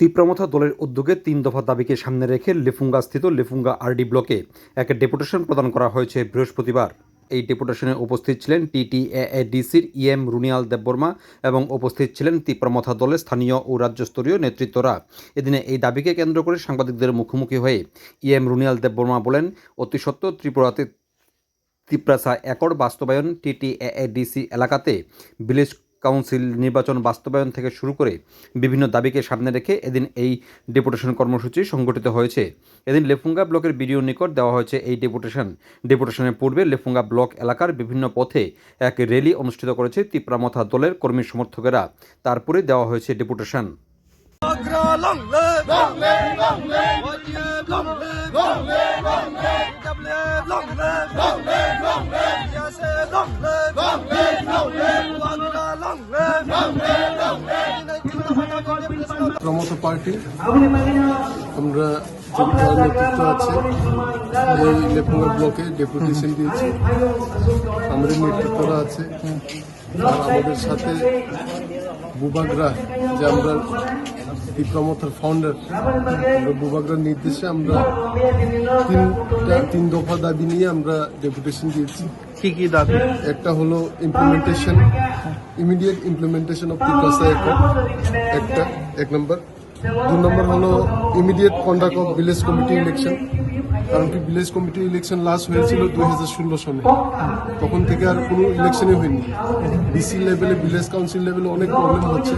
তীব্রমথা দলের উদ্যোগে তিন দফা দাবিকে সামনে রেখে লেফুঙ্গাস্থিত লেফুঙ্গা আরডি ব্লকে এক ডেপুটেশন প্রদান করা হয়েছে বৃহস্পতিবার। এই ডেপুটেশনে উপস্থিত ছিলেন টিটিএডিসির ইএম রুনিয়াল দেববর্মা এবং উপস্থিত ছিলেন তীব্রমথা দলের স্থানীয় ও রাজ্যস্তরীয় নেতৃত্বরা। এদিনে এই দাবিকে কেন্দ্র করে সাংবাদিকদের মুখোমুখি হয়ে ইএম রুনিয়াল দেববর্মা বলেন অতি সত্ত্বেও ত্রিপুরাতে তিপ্রাসা একর বাস্তবায়ন টিটিএডিসি এলাকাতে ভিলেজ কাউন্সিল নির্বাচন বাস্তবায়ন থেকে শুরু করে বিভিন্ন দাবিকে সামনে রেখে এদিন এই ডেপুটেশন কর্মসূচি সংগঠিত হয়েছে এদিন লেফুঙ্গা ব্লকের বিডিও নিকট দেওয়া হয়েছে এই ডেপুটেশন ডেপুটেশনের পূর্বে লেফুঙ্গা ব্লক এলাকার বিভিন্ন পথে এক র্যালি অনুষ্ঠিত করেছে তিপ্রামথা দলের কর্মী সমর্থকেরা তারপরে দেওয়া হয়েছে deputation Agra long live, long live, long live. YTF long live, long live, long live. WF long live, long live, long live. YSF প্রমত পার্টি। আমরা যারা নেতৃত্ব আছে এই লেপুঙ্গা ব্লকে ডেপুটেশন দিয়েছি। আমাদের নেতৃত্বরা আছে। আর আমাদের সাথে বুবাগরা, যে আমরা এই প্রমোটার ফাউন্ডার আমরা নির্দেশে আমরা তিনটা, তিন দফা দাবি নিয়ে আমরা ডেপুটেশন দিয়েছি। কি কি দাবি। একটা হলো implementation immediate implementation of Tiprasa accord, এক নম্বর দু নম্বর হলো immediate conduct of village committee election কারণ কি ভিলেজ কমিটি ইলেকশন লাস্ট হয়েছিল দুই হাজার ষোলো সনে তখন থেকে আর কোনো ইলেকশনই হয়নি। ডিসি লেভেলে ভিলেজ কাউন্সিল লেভেলে অনেক প্রবলেম হচ্ছে।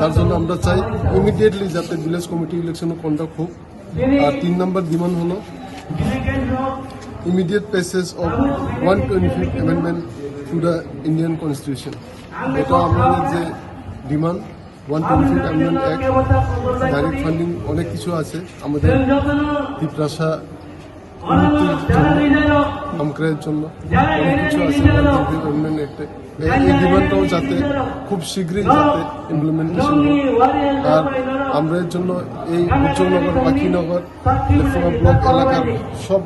তার জন্য আমরা চাই ইমিডিয়েটলি যাতে ভিলেজ কমিটি ইলেকশন কন্ডাক্ট হোক। আর তিন নম্বর ডিমান্ড হলো immediate passage of 125th amendment to the Indian Constitution. এটা আমাদের যে demand one twenty amendment act direct funding অনেক কিছু আছে। আমাদের তিপ্রাসা উন্নতির জন্য অনেক কিছু আছে অ্যামেন্ডমেন্ট অ্যাক্টে এই ডিমান্ডটাও যাতে খুব শীঘ্রই যাতে ইমপ্লিমেন্টেশন আর আমরা জন্য এই উজ্জ্বলনগর, পাখিনগর ব্লক এলাকার সব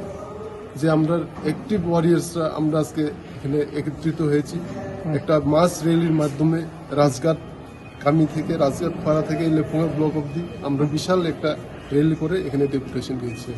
যে আমরা অ্যাক্টিভ ওয়ারিয়ার্সরা আমরা আজকে এখানে একত্রিত হয়েছি একটা মাস র্যালির মাধ্যমে রাজঘাট কামি থেকে, রাজঘাট পাড়া থেকে লেফুঙ্গা ব্লক অবধি আমরা বিশাল একটা র্যালি করে এখানে ডেপুটেশন দিয়েছি।